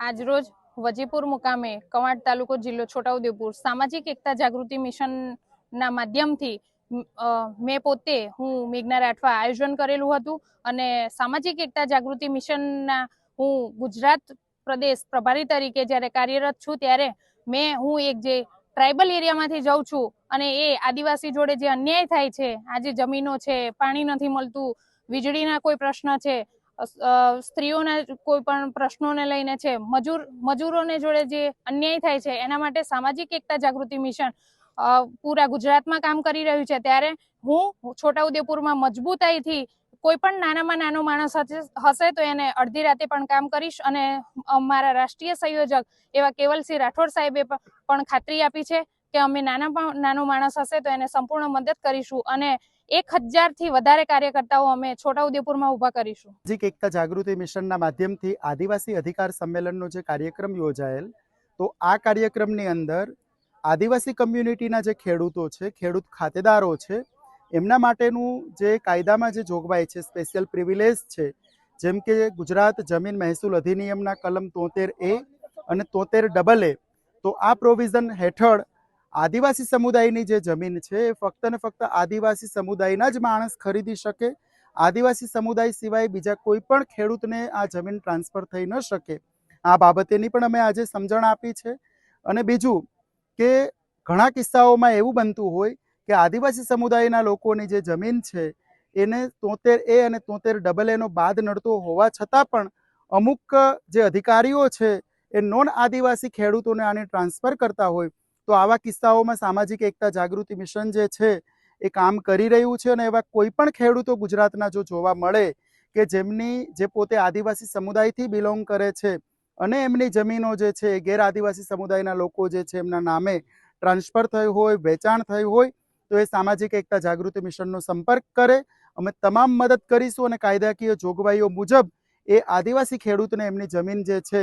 આજરોજ વજીપુર મુકામે કવાંટ તાલુકો જિલ્લો છોટાઉદેપુર સામાજિક એકતા જાગૃતિ મિશનના માધ્યમથી મેં પોતે હું મેઘના રાઠવા આયોજન કરેલું હતું અને સામાજિક એકતા જાગૃતિ મિશનના હું ગુજરાત પ્રદેશ પ્રભારી તરીકે જ્યારે કાર્યરત છું ત્યારે મેં હું એક જે ટ્રાઇબલ એરિયામાંથી જાઉં છું અને એ આદિવાસી જોડે જે અન્યાય થાય છે, આજે જમીનો છે, પાણી નથી મળતું, વીજળીના કોઈ પ્રશ્ન છે સ્ત્રીઓના કોઈ પણ પ્રશ્નોને લઈને છે, મજૂર, મજૂરોને જોડે જે અન્યાય થાય છે, એના માટે સામાજિક એકતા જાગૃતિ મિશન પૂરા ગુજરાતમાં કામ કરી રહ્યું છે. ત્યારે હું છોટાઉદેપુરમાં મજબૂતાઈથી કોઈ પણ નાનામાં નાનો માણસ હશે- તો એને અડધી રાતે પણ કામ કરીશ અને મારા રાષ્ટ્રીય સંયોજક એવા કેવલસિંહ રાઠોડ સાહેબે પણ ખાતરી આપી છે કે અમે નાનામાં નાનો માણસ હશે તો એને સંપૂર્ણ મદદ કરીશું અને એક હજારથી વધારે કાર્યકર્તાઓ અમે છોટાઉદેપુરમાં ઊભા કરીશું. જી એકતા જાગૃતિ મિશનના માધ્યમથી આદિવાસી અધિકાર સંમેલનનો જે કાર્યક્રમ યોજાયેલ, તો આ કાર્યક્રમની અંદર આદિવાસી કમ્યુનિટીના જે ખેડૂતો છે, ખેડૂત ખાતેદારો છે, એમના માટેનું જે કાયદામાં જે જોગવાઈ છે, સ્પેશિયલ પ્રિવિલેજ છે, જેમ કે ગુજરાત જમીન મહેસૂલ અધિનિયમના કલમ તોતેર એ અને તોતેર ડબલ એ, તો આ પ્રોવિઝન હેઠળ આદિવાસી સમુદાયની જે જમીન છે, એ ફક્ત ને ફક્ત આદિવાસી સમુદાયના જ માણસ ખરીદી શકે. આદિવાસી સમુદાય સિવાય બીજા કોઈ પણ ખેડૂતને આ જમીન ટ્રાન્સફર થઈ ન શકે. આ બાબતેની પણ અમે આજે સમજણ આપી છે. અને બીજું કે ઘણા કિસ્સાઓમાં એવું બનતું હોય કે આદિવાસી સમુદાયના લોકોની જે જમીન છે, એને તોતેર એ અને તોતેર ડબલ એનો બાદ નડતો હોવા છતાં પણ અમુક જે અધિકારીઓ છે, એ નોન આદિવાસી ખેડૂતોને આને ટ્રાન્સફર કરતા હોય. તો આવા કિસ્સાઓમાં સામાજિક એકતા જાગૃતિ મિશન જે છે, એ કામ કરી રહ્યું છે અને એવા કોઈ પણ ખેડૂતો ગુજરાતના જો જોવા મળે કે જેમની, જે પોતે આદિવાસી સમુદાયથી બિલોંગ કરે છે અને એમની જમીનો જે છે, એ ગેર આદિવાસી સમુદાયના લોકો જે છે, એમના નામે ટ્રાન્સફર થયું હોય, વેચાણ થયું હોય, તો એ સામાજિક એકતા જાગૃતિ મિશનનો સંપર્ક કરે. અમે તમામ મદદ કરીશું અને કાયદાકીય જોગવાઈઓ મુજબ એ આદિવાસી ખેડૂતને એમની જમીન જે છે